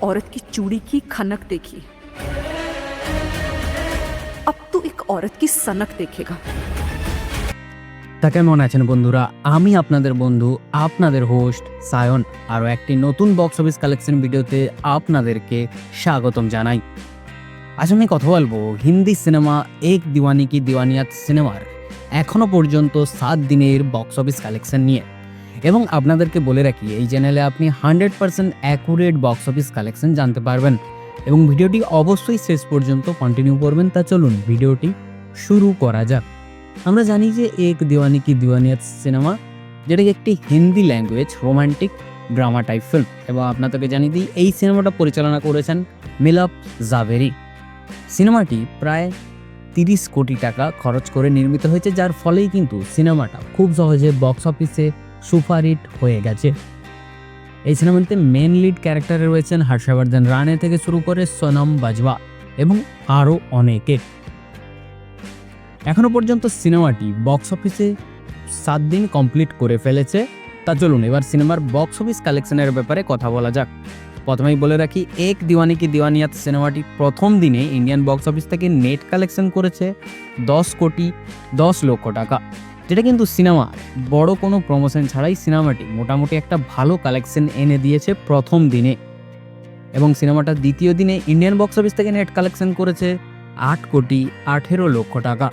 एक औरत की चूड़ी की खनक देखी अब तू एक औरत की सनक देखेगा তা কেমন আছেন বন্ধুরা আমি আপনাদের বন্ধু আপনাদের হোস্ট সায়ন আরও একটি নতুন বক্স অফিস কালেকশন ভিডিওতে আপনাদেরকে স্বাগতম জানাই আজ আমি কথা বলবো হিন্দি সিনেমা এক দিওয়ানি কি দিওয়ানিয়াত সিনেমার এখনও পর্যন্ত সাত দিনের বক্স অফিস কালেকশন নিয়ে এবং আপনাদেরকে বলে রাখি, এই চ্যানেলে আপনি hundred percent accurate box office collection জানতে পারবেন। এবং ভিডিওটি অবশ্যই শেষ পর্যন্ত কন্টিনিউ করবেন, তা চলুন ভিডিওটি শুরু করা যাক। আমরা জানি যে এক দিওয়ানি কি দিওয়ানিয়াত সিনেমা যেটা একটি Hindi language romantic drama type film এবং আপনাদেরকে জানিয়ে দিই, এই সিনেমাটা পরিচালনা করেছেন মিলাপ জাভেরি। সিনেমাটি প্রায় তিরিশ কোটি টাকা খরচ করে নির্মিত হয়েছে, যার ফলেই কিন্তু সিনেমাটা খুব সহজে বক্স অফিসে সুপারহিট হয়ে গেছে। এই সিনেমাতে মেন লিড ক্যারেক্টারে রয়েছেন হর্ষবর্ধন রানে থেকে শুরু করে সোনম বাজওয়া এবং আরও অনেকে। এখনও পর্যন্ত সিনেমাটি বক্স অফিসে সাত দিন কমপ্লিট করে ফেলেছে। তা চলুন, এবার সিনেমার বক্স অফিস কালেকশনের ব্যাপারে কথা বলা যাক। প্রথমেই বলে রাখি, এক দিওয়ানি কি দিওয়ানিয়াত সিনেমাটি প্রথম দিনে ইন্ডিয়ান বক্স অফিস থেকে নেট কালেকশন করেছে দশ কোটি দশ লক্ষ টাকা। যেটা কিন্তু সিনেমা, বড় কোনো প্রমোশন ছাড়াই সিনেমাটি মোটামুটি একটা ভালো কালেকশন এনে দিয়েছে প্রথম দিনে। এবং সিনেমাটা দ্বিতীয় দিনে ইন্ডিয়ান বক্স অফিস থেকে নেট কালেকশন করেছে আট কোটি আঠেরো লক্ষ টাকা।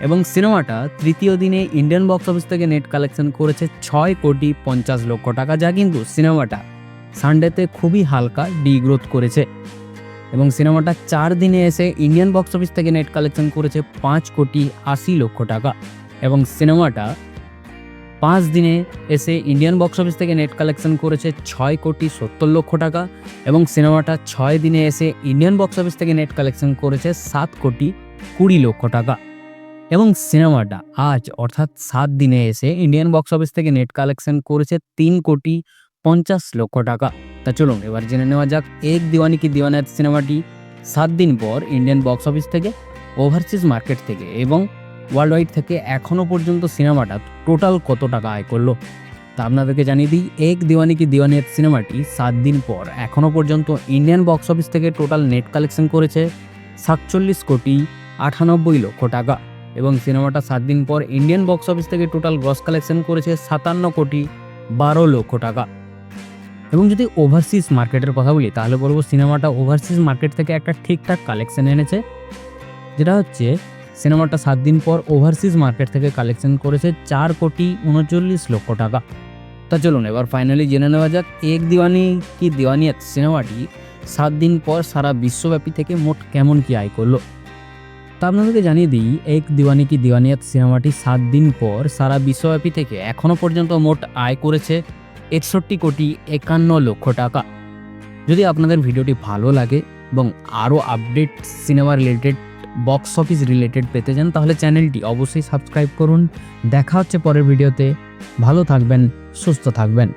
এবং সিনেমাটা তৃতীয় দিনে ইন্ডিয়ান বক্স অফিস থেকে নেট কালেকশন করেছে ছয় কোটি পঞ্চাশ লক্ষ টাকা, যা কিন্তু সিনেমাটা সানডেতে খুবই হালকা ডিগ্রোথ করেছে। এবং সিনেমাটা চার দিনে এসে ইন্ডিয়ান বক্স অফিস থেকে নেট কালেকশন করেছে পাঁচ কোটি আশি লক্ষ টাকা। এবং সিনেমাটা পাঁচ দিনে এসে ইন্ডিয়ান বক্স অফিস থেকে নেট কালেকশন করেছে ছয় কোটি সত্তর লক্ষ টাকা এবং সিনেমাটা ছয় দিনে এসে ইন্ডিয়ান বক্স অফিস থেকে নেট কালেকশন করেছে সাত কোটি কুড়ি লক্ষ টাকা। এবং সিনেমাটা আজ অর্থাৎ সাত দিনে এসে ইন্ডিয়ান বক্স অফিস থেকে নেট কালেকশন করেছে তিন কোটি পঞ্চাশ লক্ষ টাকা। তা চলুন, এবার জেনে নেওয়া যাক, এক দিওয়ানি কি দিওয়ানাত সিনেমাটি সাত দিন পর ইন্ডিয়ান বক্স অফিস থেকে ওভারসিজ মার্কেট থেকে এবং ওয়ার্ল্ড ওয়াইড থেকে এখনও পর্যন্ত সিনেমাটা টোটাল কত টাকা আয় করল? তা আপনাদেরকে জানিয়ে দিই, এক দিওয়ানি কি দিওয়ানিয়াত সিনেমাটি সাত দিন পর এখনও পর্যন্ত ইন্ডিয়ান বক্স অফিস থেকে টোটাল নেট কালেকশন করেছে সাতচল্লিশ কোটি আটানব্বই লক্ষ টাকা এবং সিনেমাটা সাত দিন পর ইন্ডিয়ান বক্স অফিস থেকে টোটাল গ্রস কালেকশন করেছে সাতান্ন কোটি বারো লক্ষ টাকা। এবং যদি ওভারসিজ মার্কেটের কথা বলি, তাহলে বলব সিনেমাটা ওভারসিজ মার্কেট থেকে একটা ঠিকঠাক কালেকশন এনেছে, যেটা হচ্ছে সিনেমাটা সাত দিন পর ওভারসিজ মার্কেট থেকে কালেকশন করেছে চার কোটি উনচল্লিশ লক্ষ টাকা। তা চলুন, এবার ফাইনালি জেনে নেওয়া যাক, এক দিওয়ানি কি দিওয়ানিয়াত সিনেমাটি সাত দিন পর সারা বিশ্বব্যাপী থেকে মোট কেমন কি আয় করল? তা আপনাদেরকে জানিয়ে দিই, এক দিওয়ানি কি দিওয়ানিয়াত সিনেমাটি সাত দিন পর সারা বিশ্বব্যাপী থেকে এখনও পর্যন্ত মোট আয় করেছে একষট্টি কোটি একান্ন লক্ষ টাকা। যদি আপনাদের ভিডিওটি ভালো লাগে এবং আরও update cinema related box office related পেতে চান, তাহলে চ্যানেলটি অবশ্যই সাবস্ক্রাইব করুন। দেখা হচ্ছে পরের ভিডিওতে ভালো থাকবেন, সুস্থ থাকবেন।